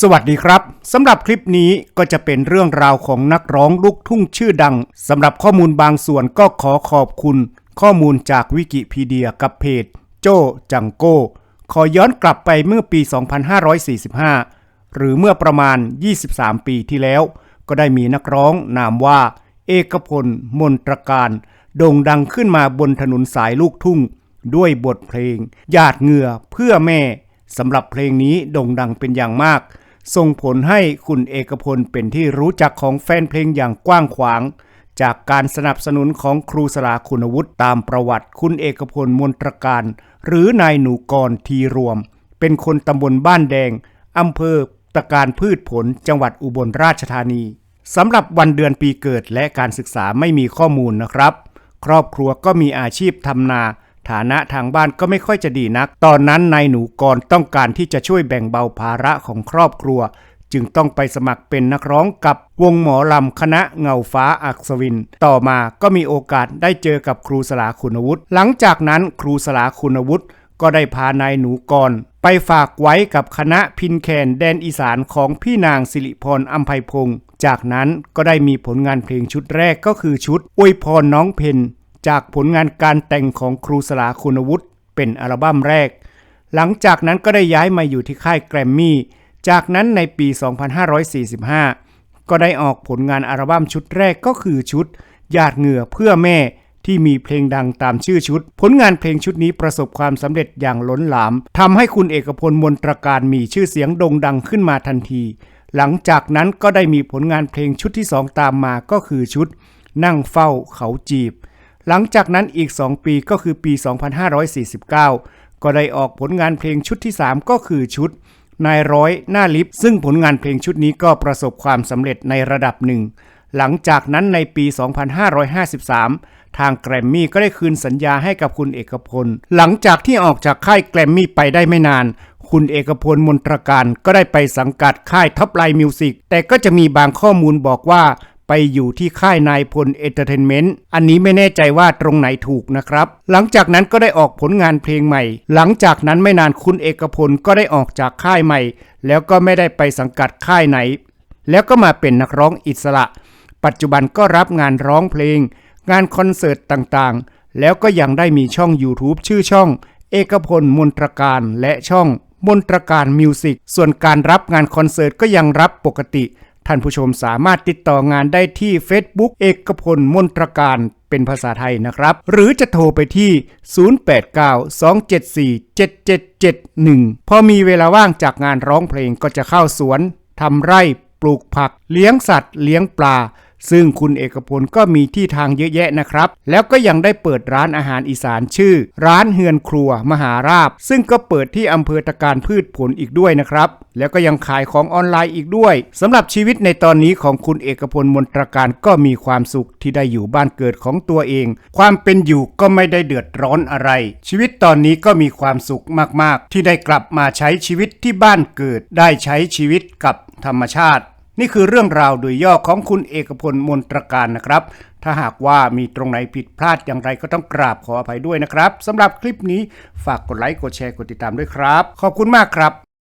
สวัสดีครับสำหรับคลิปนี้ก็จะเป็นเรื่องราวของนักร้องลูกทุ่งชื่อดังสำหรับข้อมูลบางส่วนก็ขอขอบคุณ ข้อมูลจากวิกิพีเดียกับเพจ โจจังโก้ ขอย้อนกลับไปเมื่อปี 2545 หรือเมื่อประมาณ 23 ปีที่แล้ว ก็ได้มีนักร้องนามว่า เอกพลมนตรการ โด่งดังขึ้นมาบนถนนสายลูกทุ่ง ด้วยบทเพลงหยาดเหงื่อเพื่อแม่สำหรับเพลงนี้โด่งดังเป็นอย่างมาก ส่งผลให้คุณเอกพลเป็นที่รู้จักของแฟนเพลงอย่างกว้างขวาง จากการสนับสนุนของครูสลาคุณวุฒิตามประวัติคุณเอกพลมนตรการ หรือนายหนูกรทีรวม เป็นคนตำบลบ้านแดงอำเภอตะการพืชผลจังหวัดอุบลราชธานีสำหรับวันเดือนปีเกิดและการศึกษาไม่มีข้อมูลนะครับ ครอบครัวก็มีอาชีพทำนา ฐานะทางบ้านก็ไม่ค่อยจะดีนัก ตอนนั้นนายหนูกรต้องการที่จะช่วยแบ่งเบาภาระของครอบครัว จึงต้องไปสมัครเป็นนักร้องกับวงหมอลำคณะเงาฟ้าอักษวิน ต่อมาก็มีโอกาสได้เจอกับครูสลาคุณวุฒิ หลังจากนั้นครูสลาคุณวุฒิก็ได้พานายหนูกรไปฝากไว้กับคณะพินแคนแดนอีสานของพี่นางสิริพรอัมไพพงศ์จากนั้นก็ได้มีผลงานเพลงชุดแรกก็คือชุดอวยพรน้องเพน จากผลงานการแต่งของครูสลาคุณวุฒิเป็นอัลบั้มแรก หลังจากนั้นก็ได้ย้ายมาอยู่ที่ค่ายแกรมมี่ จากนั้นในปี 2545 ก็ได้ออกผลงานอัลบั้มชุดแรกก็คือชุดหยาดเหงื่อเพื่อแม่ที่มีเพลงดังตามชื่อชุด ผลงานเพลงชุดนี้ประสบความสำเร็จอย่างล้นหลามทำให้คุณเอกพลมนตรการมีชื่อเสียงโด่งดังขึ้นมาทันที หลังจากนั้นก็ได้มีผลงานเพลงชุดที่สองตามมาก็คือชุด นั่งเฝ้าเขาจีบ หลังจากนั้นอีก 2 ปีก็คือปี 2549 ก็ได้ออกผลงานเพลงชุดที่ 3 ก็คือชุดนายร้อยหน้าลิฟซึ่งผลงานเพลงชุดนี้ก็ประสบความสำเร็จในระดับหนึ่ง หลังจากนั้นในปี 2553 ทางแกรมมี่ก็ได้คืนสัญญาให้กับคุณเอกพล หลังจากที่ออกจากค่ายแกรมมี่ไปได้ไม่นาน คุณเอกพลมนตรการก็ได้ไปสังกัดค่ายท็อปไลน์มิวสิกแต่ก็จะมีบางข้อมูลบอกว่า ไปอยู่ที่ค่ายนายพลเอนเตอร์เทนเมนต์อันนี้ไม่แน่ใจว่าตรงไหนถูกนะครับ หลังจากนั้นก็ได้ออกผลงานเพลงใหม่ หลังจากนั้นไม่นานคุณเอกพลก็ได้ออกจากค่ายใหม่ แล้วก็ไม่ได้ไปสังกัดค่ายไหน แล้วก็มาเป็นนักร้องอิสระ ปัจจุบันก็รับงานร้องเพลง งานคอนเสิร์ตต่างๆ แล้วก็ยังได้มีช่อง YouTube ชื่อช่อง เอกพลมนตรการและช่องมนตรการมิวสิกส่วนการรับงานคอนเสิร์ตก็ยังรับปกติ ท่านผู้ชมสามารถติดต่องานได้ที่ Facebook เอกพลมนตรการเป็นภาษาไทยนะครับ หรือจะโทรไปที่ 0892747771 พอมีเวลาว่างจากงานร้องเพลงก็จะเข้าสวนทำไร่ ปลูกผัก เลี้ยงสัตว์ เลี้ยงปลา ซึ่งคุณเอกพลก็มีที่ทางเยอะแยะนะครับ แล้วก็ยังได้เปิดร้านอาหารอีสานชื่อ ร้านเฮือนครัวมหาราบ ซึ่งก็เปิดที่อำเภอตะการพืชผลอีกด้วยนะครับ แล้วก็ยังขายของออนไลน์อีกด้วยสำหรับชีวิตในตอนนี้ของคุณเอกพลมนตรการก็มีความสุขที่ได้อยู่บ้านเกิดของตัวเอง ความเป็นอยู่ก็ไม่ได้เดือดร้อนอะไร ชีวิตตอนนี้ก็มีความสุขมาก ๆ ที่ได้กลับมาใช้ชีวิตที่บ้านเกิด ได้ใช้ชีวิตกับธรรมชาติ นี่คือเรื่องราวโดยย่อของคุณเอกพลมนตรการนะครับ ถ้าหากว่ามีตรงไหนผิดพลาดอย่างไรก็ต้องกราบขออภัยด้วยนะครับสำหรับคลิปนี้ฝากกดไลค์กดแชร์กดติดตามด้วยครับ ขอบคุณมากครับ